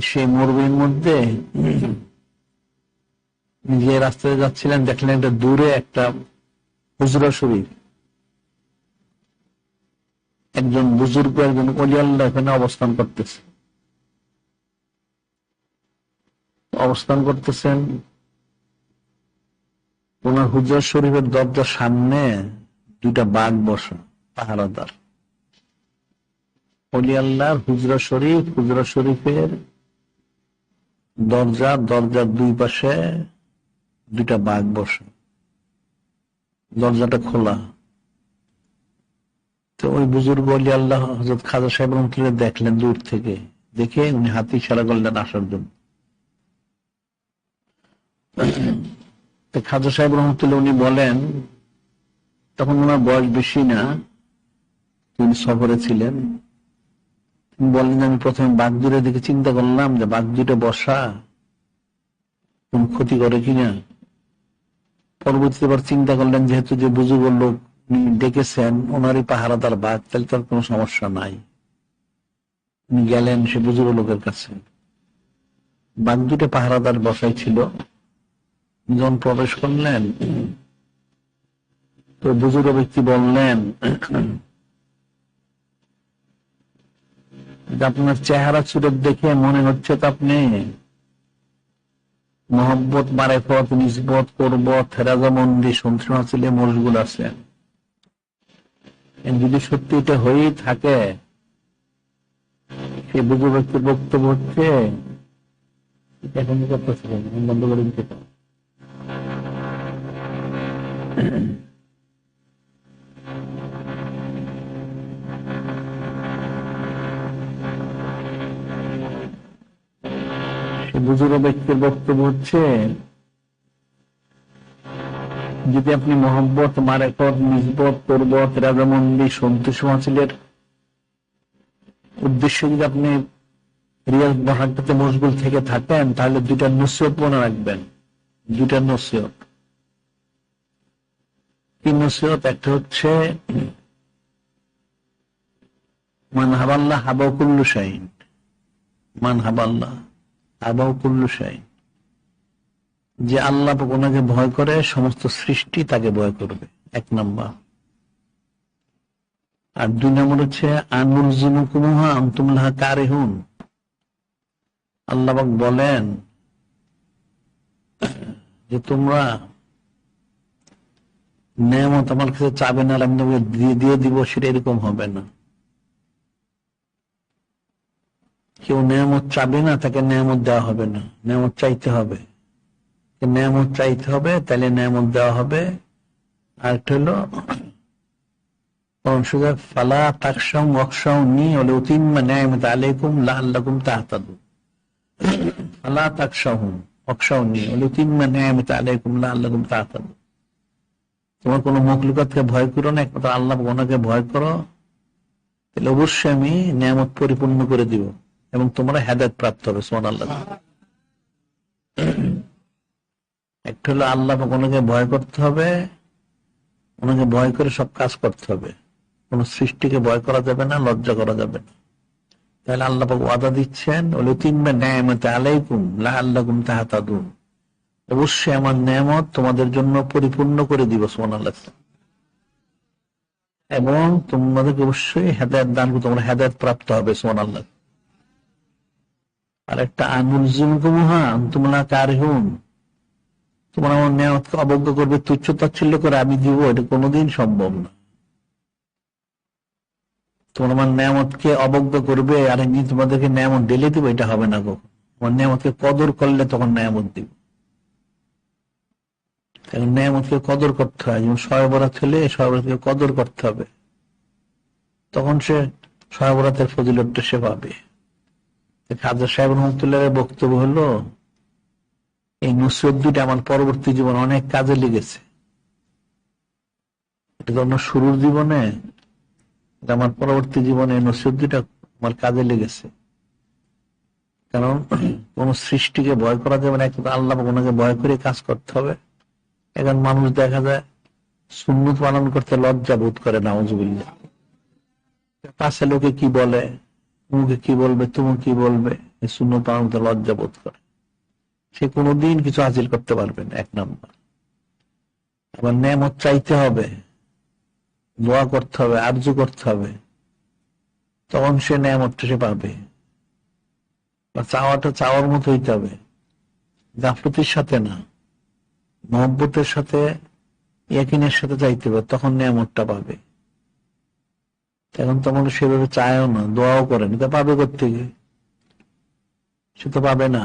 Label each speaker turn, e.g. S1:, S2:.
S1: সেই মরুভূমির মধ্যে যে রাস্তায় যাচ্ছিলেন, দেখলেন একটা দূরে একটা হুজরা শরীর একজন বুজুর্গ, একজন অলিয়াল্লাহ এখানে অবস্থান করতেছে। অবস্থান করতেছেন। ওনার হুজরা শরীফের দরজার সামনে দুইটা বাঘ বসা, পাহারাদার। অলিয়াল্লাহর হুজরা শরীফ, হুজরা শরীফের দরজা, দরজার দুই পাশে দুইটা বাঘ বসে। দরজাটা খোলা। তো ওই বুজুর্গ আলী আল্লাহ হজরত খাজা সাহেব রহমতুল্লাহ দেখলেন দূর থেকে। দেখে উনি হাতি ইশারা করলেন আসার জন্য। খাজা সাহেব রহমতুল্লাহ উনি বলেন, তখন ওনার বয়স বেশি না তিনি সফরে ছিলেন। তিনি বললেন, আমি প্রথমে বাঘ দুটোর দিকে চিন্তা করলাম যে বাঘ দুটো বসা কোন ক্ষতি করে কিনা পরবর্তীতে আবার চিন্তা করলেন, যেহেতু যে বুজুর্গ লোক ডেকেছেন, ওনারই পাহারাদার বাঘ, তাহলে তার কোনো সমস্যা নাই। উনি গেলেন সে বুজুর্গ লোকের কাছে। বাঘ দুটো পাহারাদার বসাই ছিল। যখন প্রবেশ করলেন, তো বুজুর্গ ব্যক্তি বললেন আপনার চেহারা সুরত দেখে মনে হচ্ছে তো আপনি মোহাম্মত মারেফত, নিসবত, করবত, হেরাজামন্দি সন্ত্রী হাসিলে মশগুল আছেন। যদি সত্যি এটা হয়েই থাকে সে বুঝু ব্যক্তির বক্তব্য হচ্ছে বন্ধ করে দিতে বুজুর্গ ব্যক্তির বক্তব্য হচ্ছে, যদি আপনি মোহাম্মত মারেফত নিজবত পর্বত রাজামন্দি সন্তোষ হাসিলের উদ্দেশ্যে যদি আপনি রিয়াজ মহাটাতে মশগুল থেকে থাকেন, তাহলে দুইটা নসিহত মনে রাখবেন। দুইটা নসিহত। কি নসিহত? একটা হচ্ছে, মান হাবাল্লাহ হাবাকুল্লু শাহিন। মান হাবাল্লাহ। আবাউ কুল্লু শাই যে আল্লাহ ওনাকে ভয় করে, সমস্ত সৃষ্টি তাকে ভয় করবে। এক নম্বর। আর দুই নম্বর হচ্ছে, আনুল জিমুকুমুহা কারেহুন। আল্লাহ বলেন যে তোমরা নেমত আমার কাছে চাবে না আমি দিয়ে দিয়ে দিব, সেটা এরকম হবে না। কেউ নেয়ামত চাবে না, তাকে নেয়ামত দেওয়া হবে না। নেয়ামত চাইতে হবে। নেয়ামত চাইতে হবে, তাহলে নেয়ামত দেওয়া হবে। আর একটা হলো আলাইকুম তোমার কোনো মখলুকাতকে ভয় করো না, একমাত্র আল্লাহ ওনাকে ভয় করো। তাহলে অবশ্যই আমি নিয়ামত পরিপূর্ণ করে দিব। এবং তোমরা হেদায়ত প্রাপ্ত হবে সোমান আল্লাহ একটা হলো আল্লাহ ওনাকে ভয় করতে হবে, ওনাকে ভয় করে সব কাজ করতে হবে। কোন সৃষ্টিকে ভয় করা যাবে না, লজ্জা করা যাবে না। তাহলে আল্লাহ ওয়াদা দিচ্ছেন আলাইকুম তাহাতাদুন। অবশ্যই আমার নিয়ামত তোমাদের জন্য পরিপূর্ণ করে দিব সোমান আল্লাহ এবং তোমাদেরকে অবশ্যই হেদায়ত দান তোমরা হেদায়ত প্রাপ্ত হবে সোমান আল্লাহ আর একটা আনুল জিমকুমুহা তোমরা কারিহুন। তোমরা আমার নিয়ামতকে অবজ্ঞ করবে, তুচ্ছ তাচ্ছিল্য করে আমি দিব, এটা কোনোদিন সম্ভব না। তোমরা আমার নিয়ামতকে অবজ্ঞ করবে, আর একদিন তোমাদেরকে নিয়ামত ডেলে দিব, এটা হবে না কখন। আমার নিয়ামতকে কদর করলে তখন নিয়ামত দিব। কারণ কদর করতে হয়, যেমন সয়বরাত হলে সয়বরাতকে কদর করতে হবে। তখন সে সয়বরাতের ফজিলতটা সে পাবে। খাজা সাহেব রহমতুল্লাহ বক্তব্য হলো, এই নুসরত দুইটা আমার পরবর্তী জীবন অনেক কাজে লেগেছে। এটা আমার শুরুর জীবনে আমার পরবর্তী জীবনে এই নুসরত দুইটা আমার কাজে লেগেছে। কারণ কোন সৃষ্টিকে ভয় করা যাবে না কিন্তু আল্লাহ ওনাকে ভয় করে কাজ করতে হবে। এখন মানুষ দেখা যায়, সুন্নত পালন করতে লজ্জা বোধ করে, নাউজুবিল্লাহ। পাশে লোকে কি বলে? মুখে কি বলবে তুমি কি বলবে? সুন্নত পালন লজ্জা বোধ করে। সে কোনোদিন কিছু হাজির করতে পারবে না, এক নম্বর। আবার নেমত চাইতে হবে, দোয়া করতে হবে আর্য করতে হবে। তখন সে নেমতটা সে পাবে। বা চাওয়াটা চাওয়ার মতো হইতে হবে। গাফলতির সাথে না, মহব্বতের সাথে, ইয়াকিনের সাথে চাইতে হবে, তখন নিয়ামতটা পাবে। এখন তো মানুষ সেভাবে চায়ও না, দোয়াও করেনি তা পাবে গিয়ে সে তো পাবে না।